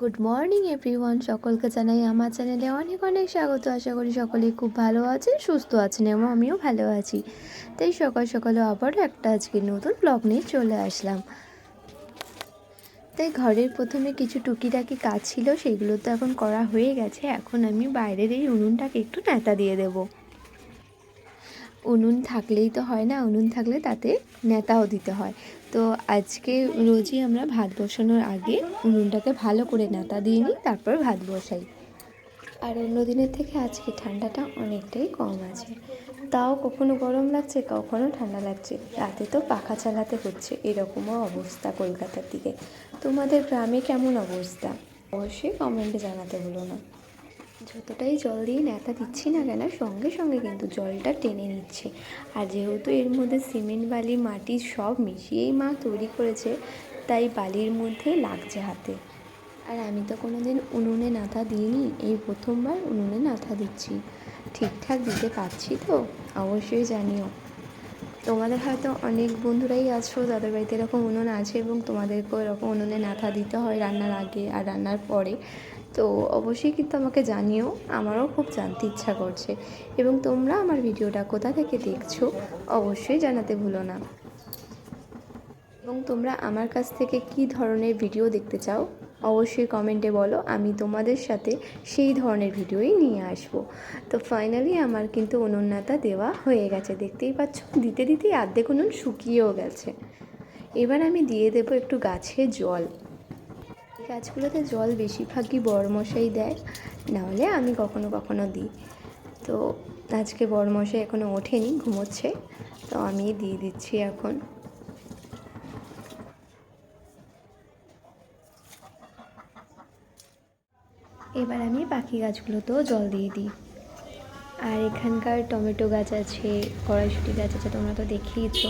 Good morning everyone সকলকে জানাই আমার চ্যানেলে অনেক অনেক স্বাগত। আশা করি সকলেই খুব ভালো আছেন, সুস্থ আছেন এবং আমিও ভালো আছি। তাই সকাল সকালে আবারও একটা আজকে নতুন ব্লগ নিয়ে চলে আসলাম। তাই ঘরের প্রথমে কিছু টুকিটাকি কাজ ছিল, সেগুলো তো এখন করা হয়ে গেছে। এখন আমি বাইরের এই উনুনটাকে একটু নেতা দিয়ে দেবো। উনুন থাকলেই তো হয় না, উনুন থাকলে তাতে নেতাও দিতে হয়। তো আজকে রোজই আমরা ভাত বসানোর আগে উনুনটাকে ভালো করে নাতা দিয়ে নিই, তারপর ভাত বসাই। আর অন্য দিনের থেকে আজকে ঠান্ডাটা অনেকটাই কম আছে। তাও কখনো গরম লাগছে, কখনো ঠান্ডা লাগছে। রাতে তো পাখা চালাতে হচ্ছে, এরকমও অবস্থা কলকাতার দিকে। তোমাদের গ্রামে কেমন অবস্থা? অবশ্যই কমেন্টে জানাতে ভুলো না। যতটাই জল দিয়ে নেতা দিচ্ছি না কেন, সঙ্গে সঙ্গে কিন্তু জলটা টেনে নিচ্ছে। আর যেহেতু এর মধ্যে সিমেন্ট, বালি, মাটি সব মিশিয়েই মা তৈরি করেছে, তাই বালির মধ্যে লাগছে হাতে। আর আমি তো কোনো দিন উনুনে নাথা দিইনি, এই প্রথমবার উনুনে নাথা দিচ্ছি। ঠিকঠাক দিতে পারছি তো, অবশ্যই জানিও। তোমাদের হয়তো অনেক বন্ধুরাই আছো, যাদের বাড়িতে এরকম উনুন আছে এবং তোমাদেরকেও এরকম উনুনে নাথা দিতে হয় রান্নার আগে আর রান্নার পরে। তো অবশ্যই কিন্তু আমাকে জানিও, আমারও খুব জানতে ইচ্ছা করছে। এবং তোমরা আমার ভিডিওটা কোথা থেকে দেখছ, অবশ্যই জানাতে ভুলো না। এবং তোমরা আমার কাছ থেকে কি ধরনের ভিডিও দেখতে চাও, অবশ্যই কমেন্টে বলো, আমি তোমাদের সাথে সেই ধরনের ভিডিওই নিয়ে আসব। তো ফাইনালি আমার কিন্তু উনুন্নাতা দেওয়া হয়ে গেছে, দেখতেই পাচ্ছ? দিতে দিতেই আর্ধেক উনুন শুকিয়েও গেছে। এবার আমি দিয়ে দেবো একটু গাছে জল। গাছগুলোতে জল বেশিরভাগই বড়মশাই দেয়, নাহলে আমি কখনো কখনো দিই। তো আজকে বড়মশাই এখনও ওঠেনি, ঘুমোচ্ছে, তো আমি দিয়ে দিচ্ছি এখন। এবার আমি বাকি গাছগুলোতেও জল দিয়ে দিই। আর এখানকার টমেটো গাছ আছে, কড়াইশুটি গাছ আছে, তোমরা তো দেখেইছো।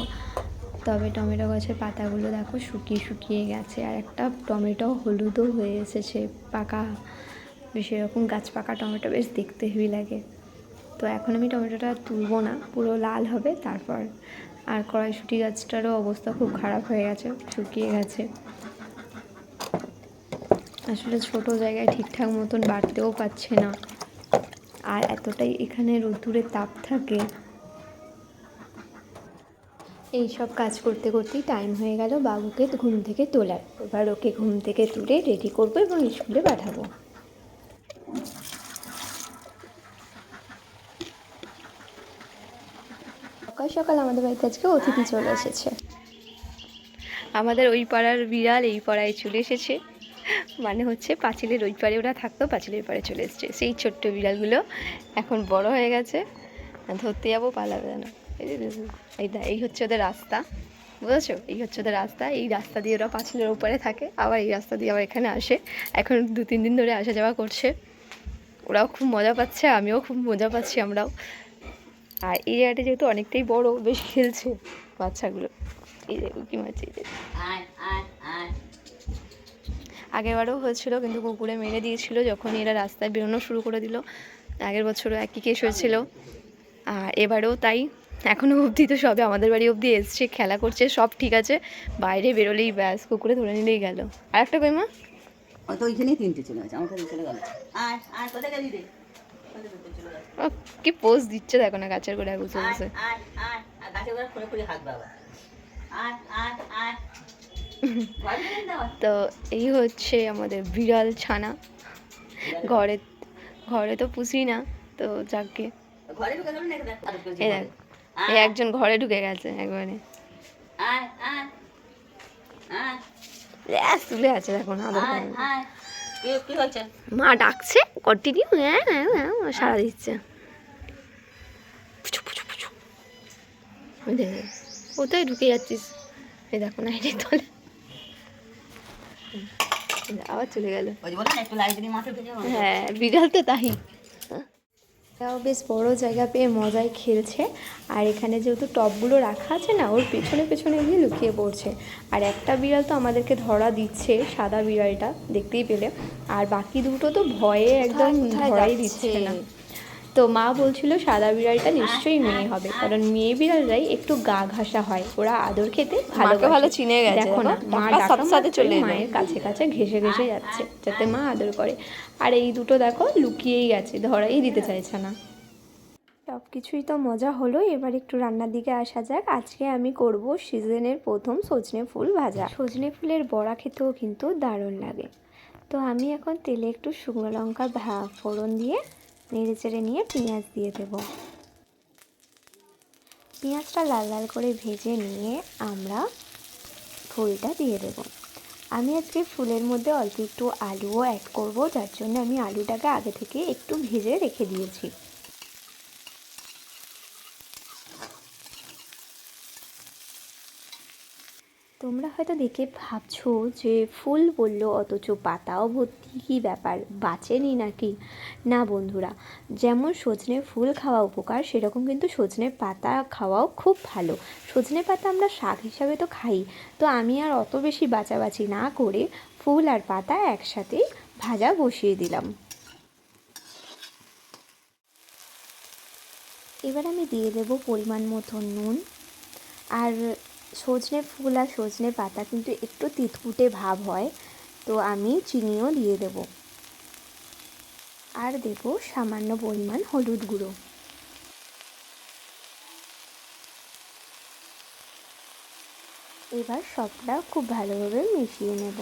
তবে টমেটো গাছের পাতাগুলো দেখো শুকিয়ে শুকিয়ে গেছে, আর একটা টমেটো হলুদও হয়ে এসেছে, পাকা, বেশ এরকম গাছ পাকা টমেটো বেশ দেখতে হেবি লাগে। তো এখন আমি টমেটোটা তুলবো না, পুরো লাল হবে, তারপর আর কড়াইশুটি গাছটারও অবস্থা খুব খারাপ হয়ে গেছে, শুকিয়ে গেছে। আসলে ছোট জায়গায় ঠিকঠাক মতন বাড়তেও পারছে না। আর এতটাই এখানে রোদ্দুরের তাপ থাকে এই সব কাজ করতে করতেই টাইম হয়ে গেল বাবুকে ঘুম থেকে তোলার। এবার ওকে ঘুম থেকে তুলে রেডি করব এবং স্কুলে পাঠাবো। সকাল সকাল আমাদের বাড়িতে আজকে অতিথি চলে এসেছে। আমাদের ওই পাড়ার বিড়াল এই পাড়ায় চলে এসেছে। মানে হচ্ছে পাঁচিলের ওই পাড়ে ওরা থাকতো, পাঁচিলের পাড়ে চলে এসছে। সেই ছোট্ট বিড়ালগুলো এখন বড় হয়ে গেছে। ধরতে যাব, পালাবে না এই এই হচ্ছে ওদের রাস্তা। বুঝেছ? এই হচ্ছে ওদের রাস্তা। এই রাস্তা দিয়ে ওরা পাঁচিলের উপরে থাকে, আবার এই রাস্তা দিয়ে আবার এখানে আসে। এখন দু, তিন দিন ধরে আসা যাওয়া করছে। ওরাও খুব মজা পাচ্ছে, আমিও খুব মজা পাচ্ছি আমরাও। আর এই জায়গাটা যেহেতু অনেকটাই বড়, বেশ খেলছে বাচ্চাগুলো। এই দেখো কি মাছ, এই। আগেরবারও হয়েছিল, কিন্তু কুকুরে মেরে দিয়েছিল যখন এরা রাস্তায় বেরোনো শুরু করে দিল। আগের বছরও একই কেস হয়েছিল। আর এবারেও তাই। এখনও অবধি তো সবে আমাদের বাড়ি অবধি এসছে খেলা করছে সব ঠিক আছে। বাইরে বেরোলেই ব্যাস কুকুরে ধরে নিলেই গেল। আর একটা কই কইমা হয়তো ওইখানেই তিনটে চলে গেছে আমার কাছে চলে গেল। আয় আয় কোথায় গেলি রে? কি পোজ দিচ্ছে দেখো না গাছের গোড়ায় বসে বসে। আর? তো এই হচ্ছে আমাদের বিড়াল ছানা। ঘরে ঘরে তো পুষি না তো যাকে? আর এই দেখ। এই একজন ঘরে ঢুকে গেছে একবারে। তুলে আছে দেখো না আদর মা ডাকছে কন্টিনিউ হ্যাঁ হ্যাঁ হ্যাঁ সারা দিচ্ছে। কোথায় ঢুকে যাচ্ছিস? এই দেখো না এটা তলে। আবার চলে গেল। হ্যাঁ বিড়াল তো তাই। এটাও বেশ বড় জায়গা পেয়ে মজায় খেলছে। আর এখানে যেহেতু টপগুলো রাখা আছে না ওর পেছনে পেছনে গিয়ে লুকিয়ে পড়ছে। আর একটা বিড়াল তো আমাদেরকে ধরা দিচ্ছে সাদা বিড়ালটা দেখতেই পেলে। আর বাকি দুটো তো ভয়ে একদম ধরাই দিচ্ছে না। তো মা বলছিল সাদা বিড়ালটা নিশ্চয়ই মেয়ে হবে কারণ মেয়ে বিড়ালরাই একটু গা ঘাসা হয়। ওরা আদর খেতে ভালো ভালো চিনে গেছে, দেখো না মা সাথে সাথে চলে মায়ের কাছে কাছে ঘেসে ঘেসে যাচ্ছে যাতে মা আদর করে। আর এই দুটো দেখো লুকিয়েই গেছে ধরাই দিতে চাইছে না। সব কিছুই তো মজা হলো এবার একটু রান্নার দিকে আসা যাক। আজকে আমি করব সিজনের প্রথম সজনে ফুল ভাজা। সজনে ফুলের বড়া খেতেও কিন্তু দারুণ লাগে। তো আমি এখন তেলে একটু শুকনো লঙ্কা ভা- ফোড়ন দিয়ে নেড়ে চেড়ে নিয়ে পেঁয়াজ দিয়ে দেব। পেঁয়াজটা লাল লাল করে ভেজে নিয়ে আমরা ফুলটা দিয়ে দেব। আমি আজকে ফুলের মধ্যে অল্প একটু আলুও অ্যাড করব, যার জন্য আমি আলুটাকে আগে থেকে একটু ভেজে রেখে দিয়েছি। তোমরা হয়তো দেখে ভাবছ যে ফুল বলল অথচ পাতাও ভর্তি কী ব্যাপার? বাঁচেনি নাকি? না বন্ধুরা, যেমন সজনে ফুল খাওয়া উপকার, সেরকম কিন্তু সজনে পাতা খাওয়াও খুব ভালো। সজনে পাতা আমরা শাক হিসাবে তো খাই, তো আমি আর অত বেশি বাঁচাবাচি না করে ফুল আর পাতা একসাথে ভাজা বসিয়ে দিলাম। এবার আমি দিয়ে দেবো পরিমাণ মতো নুন। আর সজনে ফুল আর সজনে পাতা কিন্তু একটু তিতকুটে ভাব হয়, তো আমি চিনিও দিয়ে দেব। আর দেব সামান্য পরিমাণ হলুদ গুঁড়ো। এবার সবটা খুব ভালোভাবে মিশিয়ে নেব।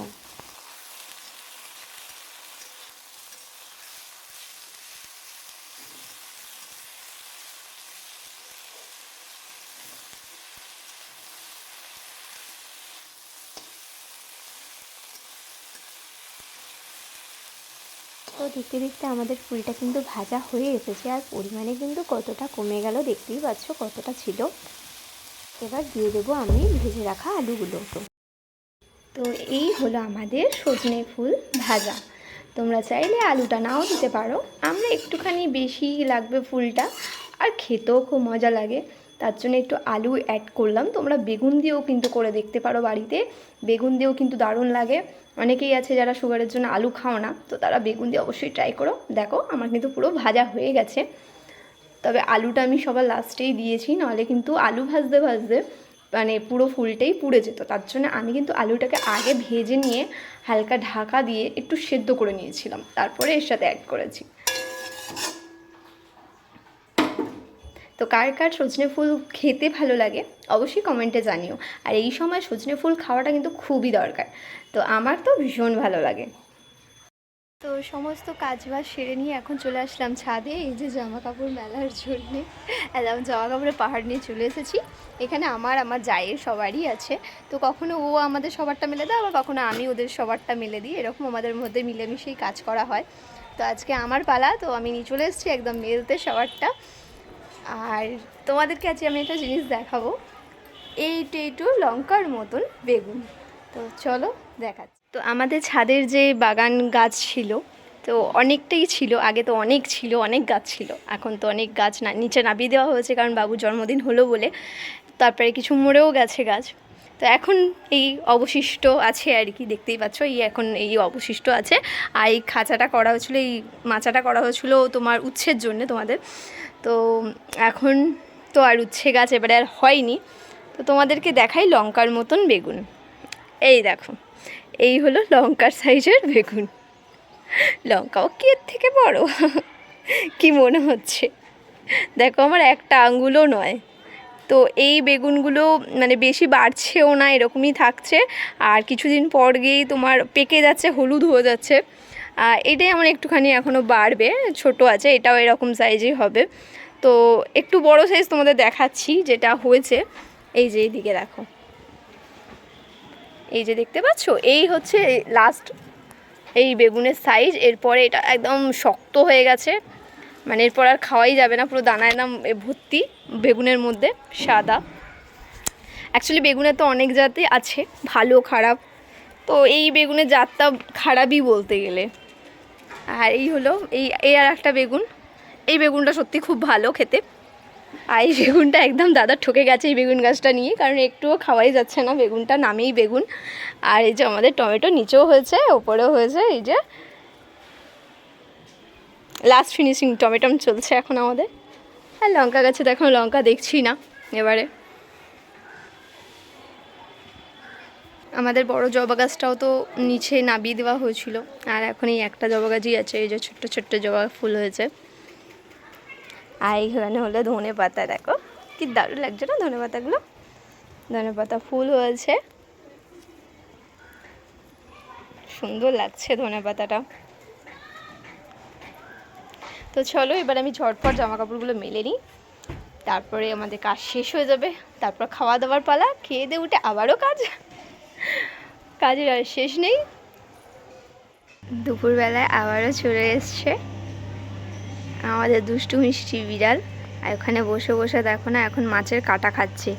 তো দেখতে দেখতে আমাদের ফুলটা কিন্তু ভাজা হয়ে এসেছে, আর পরিমাণে কিন্তু কতটা কমে গেল দেখতেই পাচ্ছ কতটা ছিল। এবার দিয়ে দেবো আমি ভেজে রাখা আলুগুলো। তো তো এই হলো আমাদের সজনে ফুল ভাজা। তোমরা চাইলে আলুটা নাও দিতে পারো। আমরা একটুখানি বেশি লাগবে ফুলটা, আর খেতেও খুব মজা লাগে। তার জন্য একটু আলু অ্যাড করলাম। তোমরা বেগুন দিয়েও কিন্তু করে দেখতে পারো বাড়িতে। বেগুন দিয়েও কিন্তু দারুণ লাগে। অনেকেই আছে যারা সুগারের জন্য আলু খাও না, তো তারা বেগুন দিয়ে অবশ্যই ট্রাই করো। দেখো, আমার কিন্তু পুরো ভাজা হয়ে গেছে। তবে আলুটা আমি সবার লাস্টেই দিয়েছি, নাহলে কিন্তু আলু ভাজতে ভাজতে মানে পুরো ফুলটাই পুড়ে যেত। তার জন্য আমি কিন্তু আলুটাকে আগে ভেজে নিয়ে হালকা ঢাকা দিয়ে একটু সেদ্ধ করে নিয়েছিলাম। তারপরে এর সাথে অ্যাড করেছি। তো কার কার সজনে ফুল খেতে ভালো লাগে অবশ্যই কমেন্টে জানিও। আর এই সময় সজনে ফুল খাওয়াটা কিন্তু খুবই দরকার। তো আমার তো ভীষণ ভালো লাগে। তো সমস্ত কাজ বাজ সেরে নিয়ে এখন চলে আসলাম ছাদে, এই যে জামা কাপড় মেলার জন্যে। একদম জামা কাপড়ের পাহাড় নিয়ে চলে এসেছি। এখানে আমার আমার জায়ের সবারই আছে। তো কখনো ও আমাদের সবারটা মেলে দেয়, আবার কখনো আমি ওদের সবারটা মেলে দিই। এরকম আমাদের মধ্যে মিলেমিশেই কাজ করা হয়। তো আজকে আমার পালা, তো আমি নিয়ে চলে এসেছি একদম মেলতে সবারটা। আর তোমাদেরকে আজকে আমি একটা জিনিস দেখাবো। এইটু এইটু লঙ্কার মতন বেগুন। তো চলো দেখাচ্ছি। তো আমাদের ছাদের যে বাগান গাছ ছিল, তো অনেকটাই ছিল, আগে তো অনেক ছিল, অনেক গাছ ছিল। এখন তো অনেক গাছ না, নিচে নামিয়ে দেওয়া হয়েছে, কারণ বাবু জন্মদিন হলো বলে। তারপরে কিছু মরেও গেছে গাছ। তো এখন এই অবশিষ্ট আছে আর কি, দেখতেই পাচ্ছ, এই এখন এই অবশিষ্ট আছে। আর এই খাঁচাটা করা হয়েছিলো, এই মাচাটা করা হয়েছিল তোমার উচ্ছের জন্য তোমাদের। তো এখন তো আর উচ্ছে গাছ এবারে আর হয়নি। তো তোমাদেরকে দেখাই লঙ্কার মতন বেগুন। এই দেখো, এই হলো লঙ্কার সাইজের বেগুন। লঙ্কাও কি এর থেকে বড়? কি মনে হচ্ছে? দেখো, আমার একটা আঙ্গুলও নয়। তো এই বেগুনগুলো মানে বেশি বাড়ছেও না, এরকমই থাকছে। আর কিছুদিন পর গিয়েই তোমার পেকে যাচ্ছে, হলুদ হয়ে যাচ্ছে। এটাই আমার একটুখানি এখনও বাড়বে, ছোট আছে, এটাও এরকম সাইজেই হবে। তো একটু বড় সাইজ তোমাদের দেখাচ্ছি, যেটা হয়েছে। এই যে এইদিকে দেখো। এই যে দেখতে পাচ্ছো? এই হচ্ছে লাস্ট এই বেগুনের সাইজ এরপরে এটা একদম শক্ত হয়ে গেছে। মানে এরপর আর খাওয়াই যাবে না, পুরো দানা একদম এ ভর্তি, বেগুনের মধ্যে, সাদা। অ্যাকচুয়ালি বেগুনের তো অনেক জাতি আছে, ভালো, খারাপ। তো এই বেগুনের জাতটা খারাপই বলতে গেলে। আর এই হলো, এই এই আর একটা বেগুন। এই বেগুনটা সত্যি খুব ভালো খেতে। আর এই বেগুনটা একদম দাদা ঠকে গেছে এই বেগুন গাছটা নিয়ে, কারণ একটুও খাওয়াই যাচ্ছে না। বেগুনটা নামেই বেগুন। আর এই যে আমাদের টমেটো নিচেও হয়েছে, ওপরেও হয়েছে, এই যে লাস্ট ফিনিশিং টমেটম চলছে এখন আমাদের। আর লঙ্কা গাছে তো এখন লঙ্কা দেখছি না, এবারে। আমাদের বড় জবা গাছটাও তো নিচে নাবিয়ে দেওয়া হয়েছিল, আর এখন এই একটা জবা গাছই আছে, এই যে ছোট্ট ছোট্ট জবা ফুল হয়েছে। আর এখানে হলো ধনে পাতা, দেখো, কি দারুণ লাগছে না ধনে পাতাগুলো? ধনে পাতা ফুল হয়েছে। সুন্দর লাগছে ধনে পাতাটা। তো চলো, এবার আমি ঝটপট জামা কাপড়গুলো মেলে নিই। তারপরে আমাদের কাজ শেষ হয়ে যাবে। তারপর খাওয়া দাওয়ার পালা, খেয়ে দিয়ে উঠে আবারও কাজ। কাজের আর শেষ নেই। দুপুরবেলায় আবারও চলে এসছে আমাদের দুষ্টু মিষ্টি বিড়াল। আর ওখানে বসে বসে দেখো না, এখন মাছের কাটা খাচ্ছে।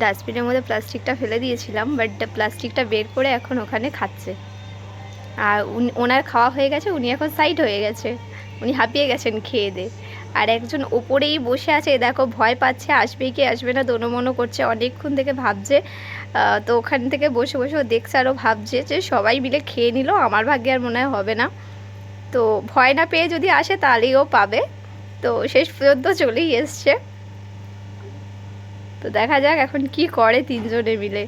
ডাস্টবিনের মধ্যে প্লাস্টিকটা ফেলে দিয়েছিলাম, বাট প্লাস্টিকটা বের করে এখন ওখানে খাচ্ছে। আর ওনার খাওয়া হয়ে গেছে, উনি এখন সাইড হয়ে গেছে। উনি হাঁপিয়ে গেছেন খেয়ে দে। আর একজন ওপরেই বসে আছে, দেখো ভয় পাচ্ছে, আসবে কি আসবে না দোনোমনো করছে। অনেকক্ষণ থেকে ভাবছে তো ওখান থেকে বসে বসে ও দেখছে আরও ভাবছে যে সবাই মিলে খেয়ে নিল, আমার ভাগ্যে আর মনে হয় হবে না। তো ভয় না পেয়ে যদি আসে তাহলেই ও পাবে। তো শেষ পর্যন্ত চলেই এসছে। তো দেখা যাক এখন কি করে তিনজনে মিলে।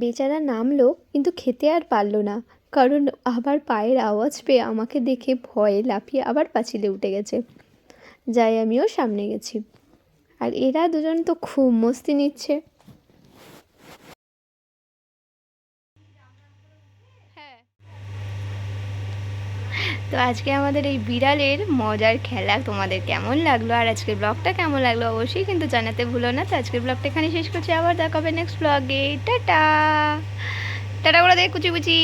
বেচারা নামলো, কিন্তু খেতে আর পারল না। কারণ আবার পায়ের আওয়াজ পেয়ে আমাকে দেখে ভয়ে লাফিয়ে আবার পাঁচিলে উঠে গেছে। যাই আমিও সামনে গেছি। আর এরা দুজন তো খুব মস্তি নিচ্ছে। তো আজকে আমাদের এই বিড়ালের মজার খেলা তোমাদের কেমন লাগল? আর আজকের ব্লগটা কেমন লাগল অবশ্যই কিন্তু জানাতে ভুলো না। তো আজকের ব্লগটা এখানে শেষ করছি। আবার দেখা হবে নেক্সট ব্লগে টাটা। টাটা করে দেখ কুচি কুচি।